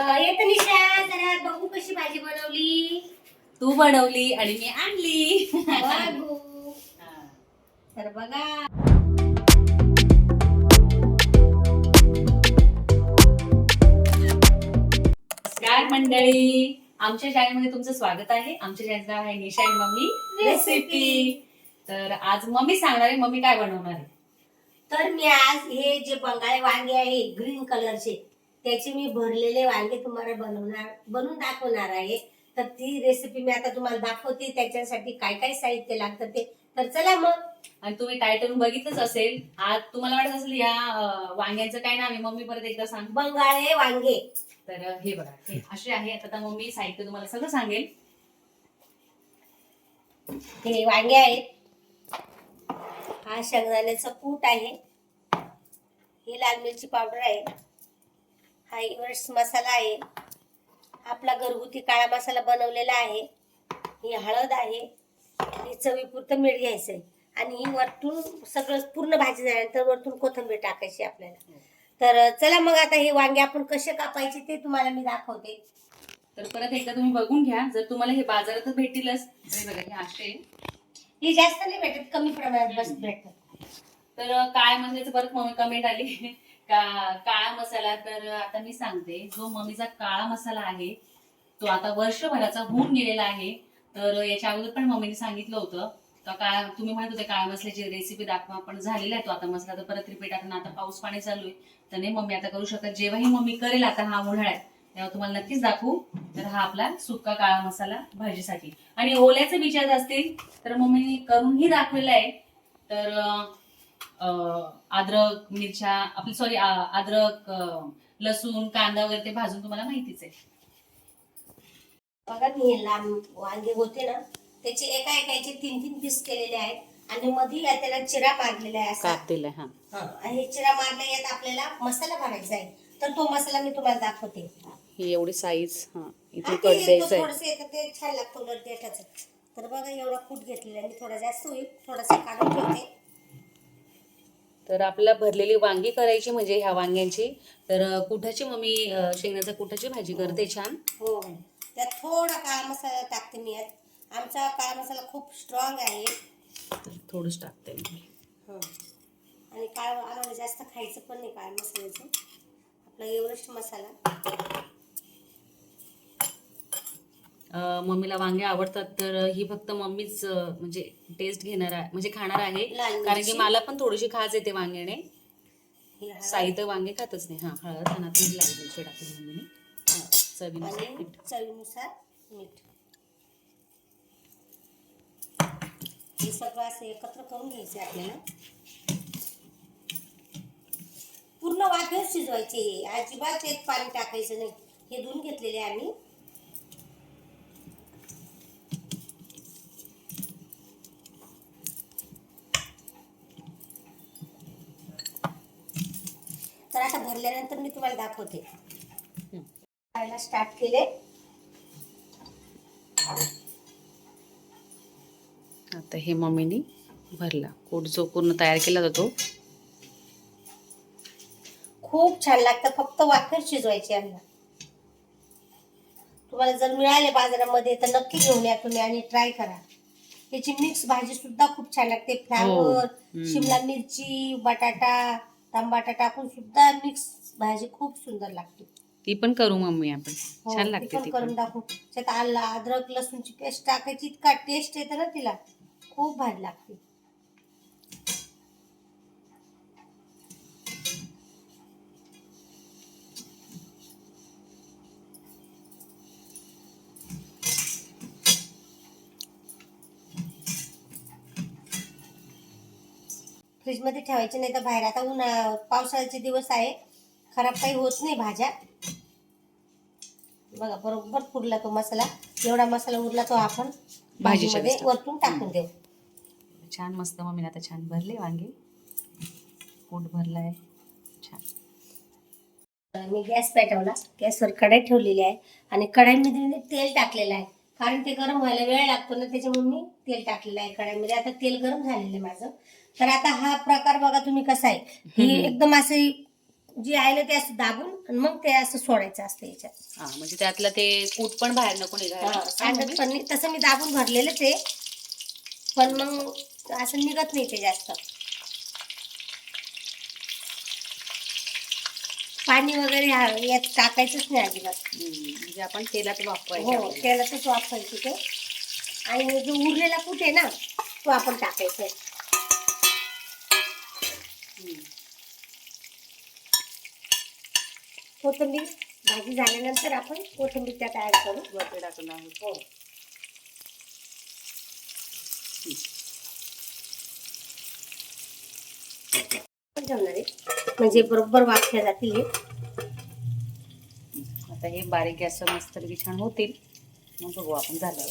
येतं निशा जरा बघू कशी भाजी बनवली. तू बनवली आणि मी आणली. बघू. हा. तर बघा. नमस्कार मंडळी. आमच्या चॅनलमध्ये तुमचं स्वागत आहे. आमच्या चॅनलचं नाव आहे निशा आणि मम्मी रेसिपी तर आज मम्मी सांगणार आहे मम्मी काय बनवणार आहे? तर मी आज हे जे बंगाळी वांगे आहे ग्रीन कलरचे त्याचे मी भरलेले वांगे तुम्हाला बनवणार बनवून दाखवणार आहे. तर ती रेसिपी मी आता तुम्हाला दाखवते त्याच्यासाठी काय काय साहित्य लागतं ते. तर चला मग. आणि तुम्ही टायटल बघितलंच असेल. आज तुम्हाला वाटत असेल या अं, वांग्यांचं काय नाव आहे? मम्मी परत एकदा सांग. बंगाळे वांगे. तर अं, हे बघा हे असे आहे. आता मम्मी साहित्य तुम्हाला सगळं सांगेल. हे वांगे आहेत. हा शेंगदाण्याचा कूट आहे. ही लाल मिरची पावडर आहे. हा एव्हरेस्ट मसाला आहे. आपला घरगुती काळा मसाला बनवलेला आहे. ही हळद आहे. ही चवीपुरतं मीठ घ्यायचं आहे आणि ही वरतून सगळं पूर्ण भाजी झाल्यानंतर वरतून कोथिंबीर टाकायची आपल्याला. तर चला मग आता हे वांगे आपण कसे कापायचे ते तुम्हाला मी दाखवते. तर परत एकदा तुम्ही बघून घ्या. जर तुम्हाला हे बाजारातच भेटतीलच हे बघा हे असे. हे जास्त नाही भेटत कमी प्रमाणात बस भेटत. तर काळ्या मसाल्याचं परत मम्मी कमेंट आली का काळा मसाला तर आता मी सांगते. जो मम्मीचा काळा मसाला आहे तो आता वर्षभराचा होऊन गेलेला आहे. तर याच्या अगोदर पण मम्मीने सांगितलं होतं. का काळा तुम्ही म्हणत होते काळ्या मसाल्याची रेसिपी दाखवा पण झालेला आहे तो आता मसाला. तर परत रिपीट आता आता पाऊस पाणी चालू आहे. तर नाही मम्मी आता करू शकत. जेव्हाही मम्मी करेल आता हा उन्हाळ्यात तेव्हा तुम्हाला नक्कीच दाखवू. तर हा आपला सुक्का काळा मसाला भाजीसाठी. आणि ओल्याचे विचार असतील तर मम्मी करूनही दाखवलेला आहे. तर अद्रक मिरच्या आपली सॉरी अद्रक लसूण कांदा वगैरे ते भाजून तुम्हाला माहितीच आहे. बघा मी हे लांब वांगे होते ना त्याचे एका एकाचे तीन तीन पीस केलेले आहेत. आणि मध्ये या त्याला चिरा मारलेला आहे असा. कापलेला हा. हा, आणि हे चिरा मारल्या यात आपल्याला मसाला भरायचा आहे. तर तो मसाला मी तुम्हाला दाखवते. ही एवढी साईज हा हा, ते येतो थोडंसं येतं ते छान लागतं उलट देठाचं. तर बघा एवढा कूट घेतलेला आहे. मी थोडा जास्त होईल थोडासा काढून ठेवते. तर आपल्याला भरलेली वांगी करायची म्हणजे ह्या वांग्यांची. तर कुठाची मम्मी अं, शेंगण्याचा कुठाची भाजी करते छान? हो हो. त्यात थोडा काळा मसाला टाकते मी यात. आमचा काळा मसाला खूप स्ट्रॉंग आहे. तर थोडंच टाकते मी. हं. आणि काळ आम्हाला जास्त खायचं पण नाही काळ्या मसाल्याचं. आपला एव्हरेस्ट मसाला. मम्मीला वांगे आवडतात तर ही फक्त मम्मीच म्हणजे टेस्ट घेणार आहे म्हणजे खाणार आहे. कारण की. मला पण थोडीशी खाज येते वांग्याने. साई वांगे खातच नाही. हा हळद आणि लाल मिरची टाकली मम्मीने. चवीनुसार मीठ. चवीनुसार मीठ. हे सगळं असं एकत्र करून घ्यायचं आपल्याला. पूर्ण वाफेवर शिजवायचे हे. अजिबात एक पाणी टाकायचं नाही. हे धुवून घेतलेले आम्ही तर आता भरल्यानंतर मी तुम्हाला दाखवते. हं. खायला स्टार्ट केले. आता हे मम्मीने भरला. कोट जो पूर्ण तयार केला जातो खूप छान लागतं. फक्त वाफेवर शिजवायचे यांना तुम्हाला जर मिळाले बाजारामध्ये तर नक्की घेऊन या तुम्ही आणि ट्राय करा. त्याची मिक्स भाजी सुद्धा खूप छान लागते. फ्लावर हम्म. शिमला मिरची बटाटा टमाटा टाकून सुद्धा मिक्स भाजी खूप सुंदर लागते. ती पण करू मम्मी आपण. हो, छान ती लागते पण ती करून पण. दाखवू. त्यात आला अद्रक लसूणची पेस्ट टाकायची इतका टेस्ट येतं ना तिला. खूप भारी लागते. फ्रीजमध्ये ठेवायचे नाही तर बाहेर. आता उन्हा पावसाळ्याचे दिवस आहे. खराब काही होत नाही भाज्या. बघा बरोबर पुरला तो मसाला. एवढा मसाला उरला तो आपण भाजीच्या भाजीमध्ये. वरतून टाकून देऊ. छान मस्त मम्मीने आता छान भरले वांगे. पोट भरलाय. छान. मी गॅस पेटवला. गॅसवर कढाई ठेवलेली आहे आणि कढाईमध्ये मी तेल टाकलेलं आहे. कारण ते गरम व्हायला वेळ लागतो ना त्याच्यामुळे मी तेल टाकलेलं आहे कढाईमध्ये. आता तेल गरम झालेलं आहे माझं. तर आता हा प्रकार बघा तुम्ही कसा आहे. ही. एकदम असे जे आहे ते असं दाबून आणि मग ते असं सोडायचं असतं याच्यात. हा म्हणजे त्यातलं ते कूट पण बाहेर नको निघायला. सांडत पण नाही. तसं मी दाबून भरलेलंच आहे पण मग असं निघत नाही ते जास्त. पाणी वगैरे हा- यात टाकायचंच नाही अजिबात. हम्म, म्हणजे आपण तेलात वापरायचं हो. तेलातच वापरायचं ते. आणि जो उरलेला कूट आहे ना तो आपण टाकायचा. कोथिंबीर भाजी झाल्यानंतर आपण कोथिंबीर त्यात ऍड करू. वरती टाकून आहोत. हो. ठेवणार आहे. म्हणजे बरोबर वाफल्या जातील हे. आता हे बारीक गॅस मस्त छान होतील. मग बघू आपण झालं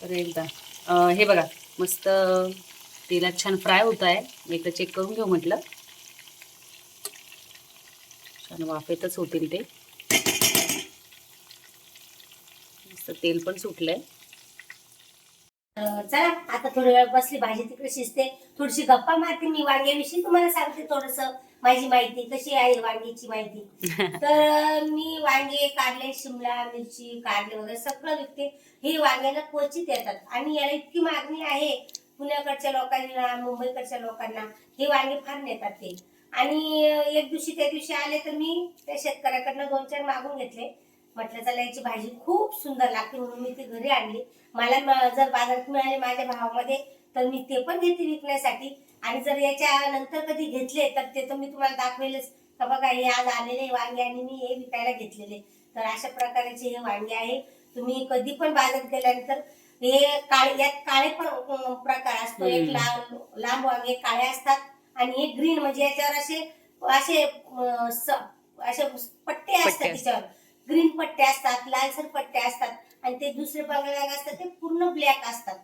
तर एकदा हे बघा मस्त तेलात छान फ्राय होत आहे. एकदा चेक करून घेऊ म्हटलं. छान वाफेतच होतील ते. मस्त तेल पण सुटलंय. चला आता थोडी वेळ बसली भाजी तिकडे शिजते. थोडीशी गप्पा मारते मी वांग्याविषयी. तुम्हाला सांगते थोडस. माझी माहिती कशी आहे वांग्याची माहिती. तर मी वांगे कारले शिमला मिरची कारले वगैरे सगळं विकते. हे वांग्याला क्वचित येतात. आणि याला इतकी मागणी आहे पुण्याकडच्या लोकांना मुंबईकडच्या लोकांना हे वांगे फार नेतात ते. आणि एक दिवशी त्या दिवशी आले तर मी त्या शेतकऱ्याकडनं दोन चार मागून घेतले. म्हटलं चला याची भाजी खूप सुंदर लागते म्हणून मी ती घरी आणली. मला जर बाजारात मिळाले माझ्या भावामध्ये तर मी ते पण घेते विकण्यासाठी. आणि जर याच्या नंतर कधी घेतले तर ते तर मी तुम्हाला दाखवेलच. का बघा हे आज आलेले वांगे आणि मी हे विकायला घेतलेले. तर अशा प्रकारचे हे वांगे आहे. तुम्ही कधी पण बाजारात गेल्यानंतर हे काळे यात काळे पण प्रकार असतो. एक. लाल लांब वांगे काळे असतात आणि हे ग्रीन म्हणजे याच्यावर असे असे असे पट्टे असतात त्याच्यावर. ग्रीन पट्टे असतात लालसर पट्टे असतात आणि ते दुसरे बघायला असतात ते पूर्ण ब्लॅक असतात.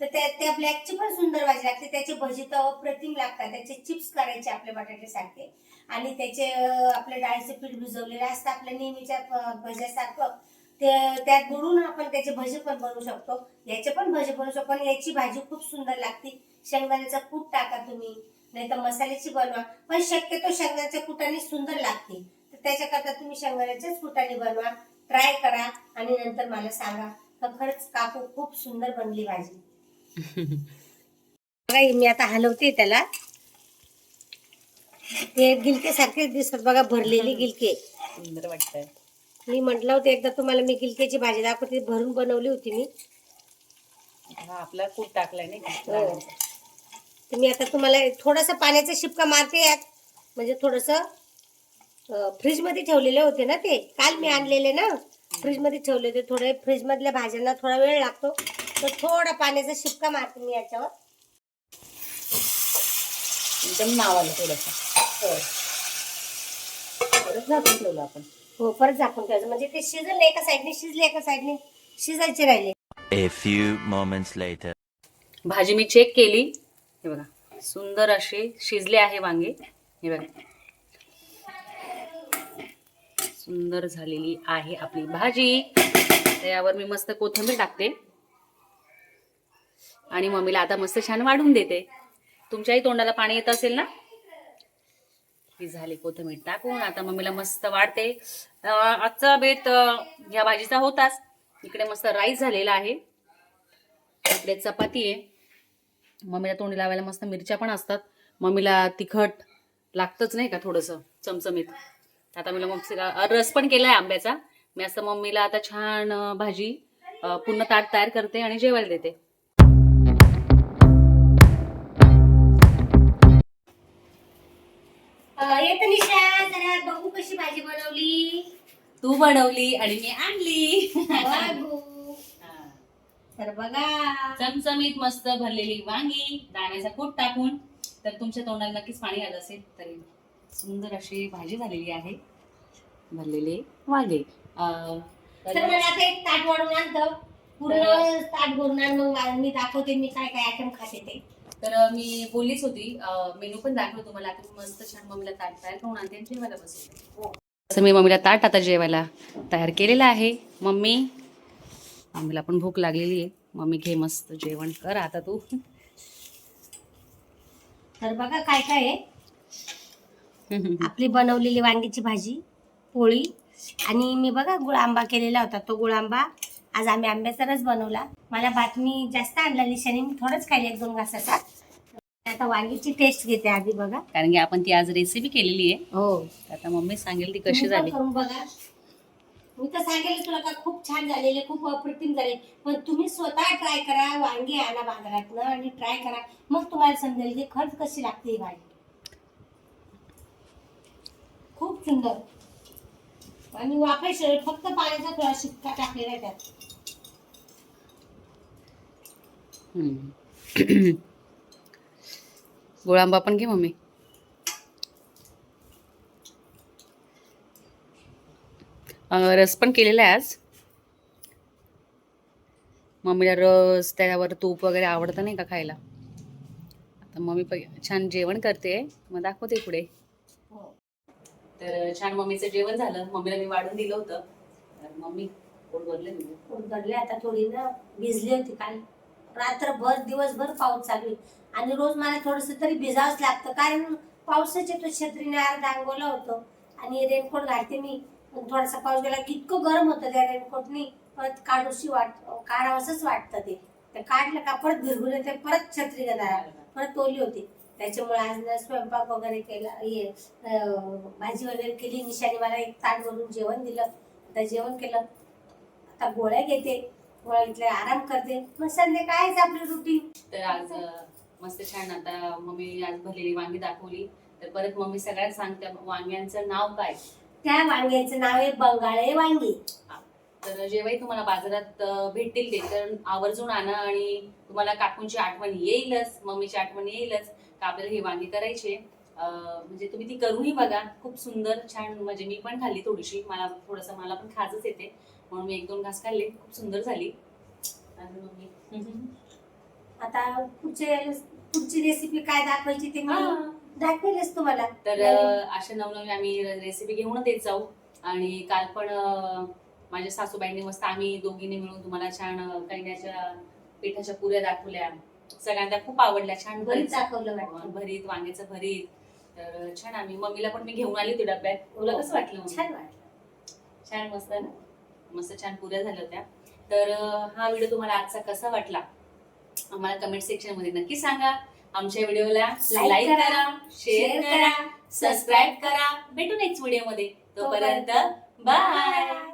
तर त्या त्या ब्लॅकची पण सुंदर भाजी लागते. त्याचे भजी तर अप्रतिम लागतात. त्याचे चिप्स करायचे आपल्या बटाट्यासारखे. आणि त्याचे आपल्या डाळीचे पीठ भिजवलेले असतं आपल्या नेहमीच्या भज्यासारखं. त्यात बुडून आपण त्याचे भजे पण बनवू शकतो. याचे पण भजे बनवू शकतो. आणि याची भाजी खूप सुंदर लागते. शेंगदाण्याचा कूट टाका तुम्ही. नाही तर मसाल्याची बनवा. पण शक्यतो शेंगदाण्याच्या कुटाने सुंदर लागते. तर त्याच्याकरता तुम्ही शेंगदाण्याच्याच कुटाने बनवा. ट्राय करा आणि नंतर मला सांगा. का खरंच काकू खूप सुंदर बनली भाजी. बघा हे मी आता हलवते त्याला. ते गिलके सारखे दिसतात बघा भरलेली गिलके. सुंदर वाटतंय. मी म्हटलं होतं एकदा तुम्हाला मी गिलक्याची भाजी दाखवते भरून बनवली होती मी. हा आपला कूट टाकलाय नाही? हो. तर मी आता तुम्हाला थोडासा पाण्याचा शिपका मारते यात. म्हणजे थोडस फ्रीजमध्ये ठेवलेले होते ना ते. काल मी आणलेले ना. फ्रीजमध्ये ठेवले होते थोडे. फ्रीज मधल्या भाज्यांना थोडा वेळ लागतो. तर थोडा पाण्याचा शिपका मारते मी याच्यावर. एकदम नाव आलं थोडंसं परत झाकून ठेवलं आपण. हो परत झाकून ठेवायचं. म्हणजे ते शिजले एका साईडने शिजले एका साईडने शिजायचे राहिले. A few moments later. भाजी मी चेक केली. हे बघा सुंदर असे शिजले आहे वांगे. हे बघा. सुंदर झालेली आहे आपली भाजी. त्यावर मी मस्त कोथिंबीर टाकते. आणि मम्मीला आता मस्त छान वाढून देते. तुमच्याही तोंडाला पाणी येत असेल ना? ही झाली कोथिंबीर टाकून. आता मम्मीला मस्त वाढते. आजचा बेत ह्या भाजीचा होताच. इकडे मस्त राईस झालेला आहे. इकडे चपाती आहे. मम्मीला तोंडी लावायला मस्त मिरच्या पण असतात. मम्मीला तिखट लागतंच नाही का थोडंसं चमचमीत. आता मी मग रस पण केलाय आंब्याचा. मी असं मम्मीला आता छान भाजी पूर्ण ताट तयार करते आणि जेवायला देते. भाजी बनवली? तू बनवली आणि मी आणली. तर बघा. चमचमीत मस्त भरलेली वांगी दाण्याचा कूट टाकून. तर तुमच्या तोंडाला नक्कीच पाणी आलं असेल तरी सुंदर अशी भाजी झालेली आहे. भरलेले वांगे. अं, तर तर- मला आता एक ताट वाढून आणतं. पूर्ण ताट भरून आण मग मा- मी दाखवते मी काय काय आयटम खाते ते. तर मी बोललीच होती मेनू पण दाखवतो तुम्हाला. आता मी मस्त छान मम्मीला ताट तयार करून आणते आणि जेवायला बसवते. असं मी मम्मीला ताट आता जेवायला तयार केलेलं आहे. मम्मी मम्मीला पण भूक लागलेली आहे. मम्मी घे मस्त जेवण कर आता तू. तर बघा काय काय आहे. आपली बनवलेली वांग्याची भाजी पोळी आणि मी बघा गुळ आंबा केलेला होता. तो गुळ आंबा आज आम्ही आंब्याचा रस बनवला. मला बातमी जास्त आणला निशाने मी थोडंच खायला एक दोन घासाचा. आता वांगीची टेस्ट घेते आधी बघा. कारण की आपण ती आज रेसिपी केलेली आहे. हो. आता मम्मी सांगेल ती कशी झाली. करून बघा. मी तर सांगेल तुला का खूप छान झालेले खूप अप्रतिम झाले. पण तुम्ही स्वतः ट्राय करा वांगी आणा बाजारातनं आणि ट्राय करा. मग तुम्हाला समजेल की खर्च कशी लागते ही भाजी खूप सुंदर. आणि वाफायचं फक्त पाण्याचा थोडा शिक्का टाकलेला आहे त्यात. हम्म. गोळांबा पण घे मम्मी. रस पण केलेला आहे आज. मम्मीला रस त्याच्यावर तूप वगैरे आवडतं नाही का खायला? आता मम्मी प- छान जेवण करते. मग दाखवते पुढे. हो. तर छान मम्मीचं जेवण झालं. मम्मीला मी वाढून दिलं होतं. तर मम्मी पोट भरलं? उघडले आता थोडी ना भिजली होती काल. रात्रभर दिवसभर पाऊस चालू आहे. आणि रोज मला थोडस तरी भिजावंच लागतं. कारण पावसाचे तो छत्रीने अर्धा अंगोला होतो आणि रेनकोट घालते मी. पण थोडासा पाऊस गेला की इतकं गरम होतं त्या रेनकोटनी. परत काढूशी वाट काढावंसंच वाटतं ते. तर काढलं का परत भिरगुन येते परत छत्री घेणार परत ओली होती. त्याच्यामुळे आज स्वयंपाक वगैरे केला हे भाजी वगैरे केली. निशाने मला एक ताट भरून जेवण दिलं. आता जेवण केलं. आता गोळ्या घेते. गोळ्या घेतले आराम करते. मग संध्याकाळीच आपली रुटीन तर आज अं, मस्त छान आता मम्मी आज भरलेली वांगी दाखवली. तर परत मम्मी सगळ्यात सांगते वांग्यांचं नाव काय? त्या वांग्याचं नाव आहे बंगाळे वांगी. तर जेव्हाही तुम्हाला बाजारात अं, भेटतील ते तर आवर्जून आणा आणि तुम्हाला काकूंची आठवण येईलच मम्मीची आठवण येईलच का आपल्याला ही वांगी करायची आहे. अं, म्हणजे तुम्ही ती करूनही बघा. खूप सुंदर छान म्हणजे मी पण खाल्ली थोडीशी. मला थोडंसं मला पण खाजच येते. म्हणून मी एक दोन घास खाल्ले. खूप सुंदर झाली. आता पुढचे पुढची रेसिपी काय दाखवायची ते हा. दाखवेलच तुम्हाला. तर अशा नवनवीन आम्ही रेसिपी घेऊनच येत जाऊ. आणि काल पण माझ्या सासूबाईंनी मस्त आम्ही दोघींनी मिळून तुम्हाला छान अं, कैऱ्याच्या पिठाच्या पुऱ्या दाखवल्या. सगळ्यांना खूप आवडल्या. छान भरीत दाखवलं वाटतं. भरीत वांग्याचं भरीत. तर छान आम्ही. मम्मीला पण मी घेऊन आली होती डब्यात. तुला कसं वाटलं? छान वाटलं. छान मस्त ना? मस्त छान पुऱ्या झाल्या होत्या. तर हा व्हिडिओ तुम्हाला आजचा कसा वाटला? आम्हाला कमेंट सेक्शनमध्ये नक्की सांगा. आमच्या व्हिडिओला लाईक करा, शेअर करा करा, सबस्क्राईब करा. भेटू नेक्स्ट व्हिडिओमध्ये. तोपर्यंत बाय.